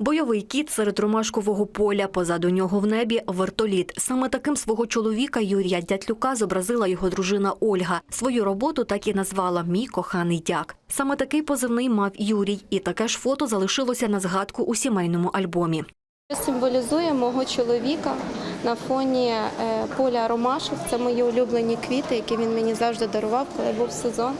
Бойовий кіт серед ромашкового поля. Позаду нього в небі вертоліт. Саме таким свого чоловіка Юрія Дятлюка зобразила його дружина Ольга. Свою роботу так і назвала Мій коханий дяк. Саме такий позивний мав Юрій, і таке ж фото залишилося на згадку у сімейному альбомі. Символізує мого чоловіка на фоні е, поля ромашок. Це мої улюблені квіти, які він мені завжди дарував, коли був сезон.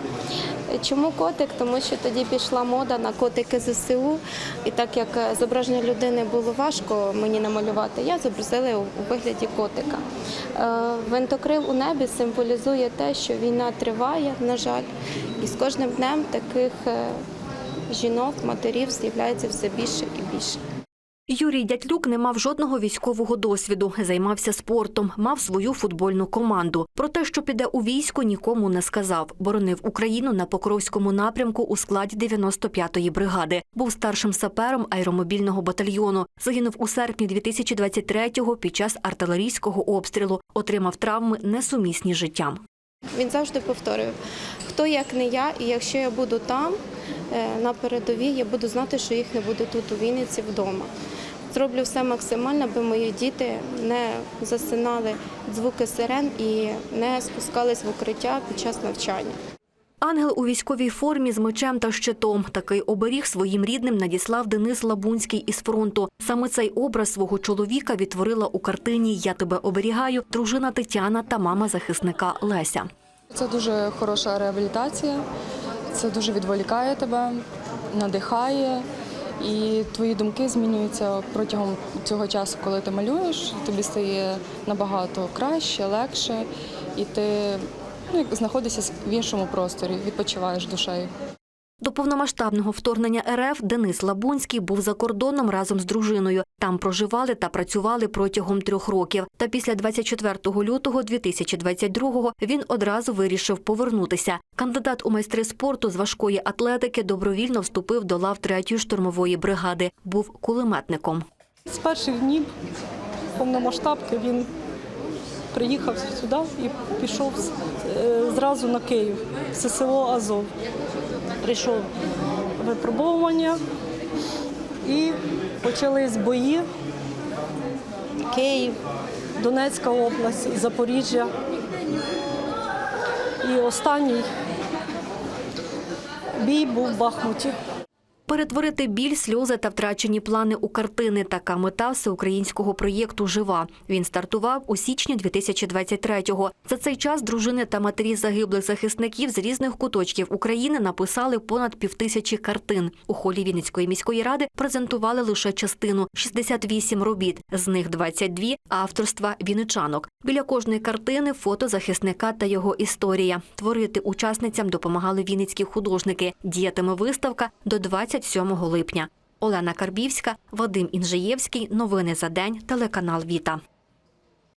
Чому котик? Тому що тоді пішла мода на котики ЗСУ. І так як е, зображення людини було важко мені намалювати, я зобразила у вигляді котика. Е, Винтокрил у небі символізує те, що війна триває, на жаль, і з кожним днем таких жінок, матерів з'являється все більше і більше. Юрій Дятлюк не мав жодного військового досвіду, займався спортом, мав свою футбольну команду. Про те, що піде у військо, нікому не сказав. Боронив Україну на Покровському напрямку у складі 95-ї бригади. Був старшим сапером аеромобільного батальйону. Загинув у серпні 2023-го під час артилерійського обстрілу. Отримав травми несумісні з життям. Він завжди повторював, хто як не я, і якщо я буду там е, на передовій, я буду знати, що їх не буде тут у Вінниці вдома. Зроблю все максимально, аби мої діти не засинали звуки сирен і не спускались в укриття під час навчання. Ангел у військовій формі з мечем та щитом. Такий оберіг своїм рідним надіслав Денис Лабунський із фронту. Саме цей образ свого чоловіка відтворила у картині Я тебе оберігаю дружина Тетяна та мама захисника Леся. Це дуже хороша реабілітація, це дуже відволікає тебе, надихає, і твої думки змінюються протягом цього часу, коли ти малюєш. Тобі стає набагато краще, легше, і ти ну, знаходишся в іншому просторі, відпочиваєш душею. До повномасштабного вторгнення РФ Денис Лабунський був за кордоном разом з дружиною. Там проживали та працювали протягом трьох років. Та після 24 лютого 2022-го він одразу вирішив повернутися. Кандидат у майстри спорту з важкої атлетики добровільно вступив до лав 3-ї штурмової бригади. Був кулеметником. З перших днів повномасштабки він приїхав сюди і пішов е, зразу на Київ, в ССО Азов. Прийшов випробовування і почались бої. Київ, Донецька область, Запоріжжя. І останній бій був в Бахмуті. Перетворити біль, сльози та втрачені плани у картини. Така мета всеукраїнського проєкту Жива. Він стартував у січні 2023-го. За цей час дружини та матері загиблих захисників з різних куточків України написали понад півтисячі картин. У холі Вінницької міської ради презентували лише частину 68 робіт. З них 22 – авторства вінничанок. Біля кожної картини фото захисника та його історія. Творити учасницям допомагали вінницькі художники. Діятиме виставка до 27 липня. Олена Карбівська, Вадим Інжиєвський. Новини за день. Телеканал Віта.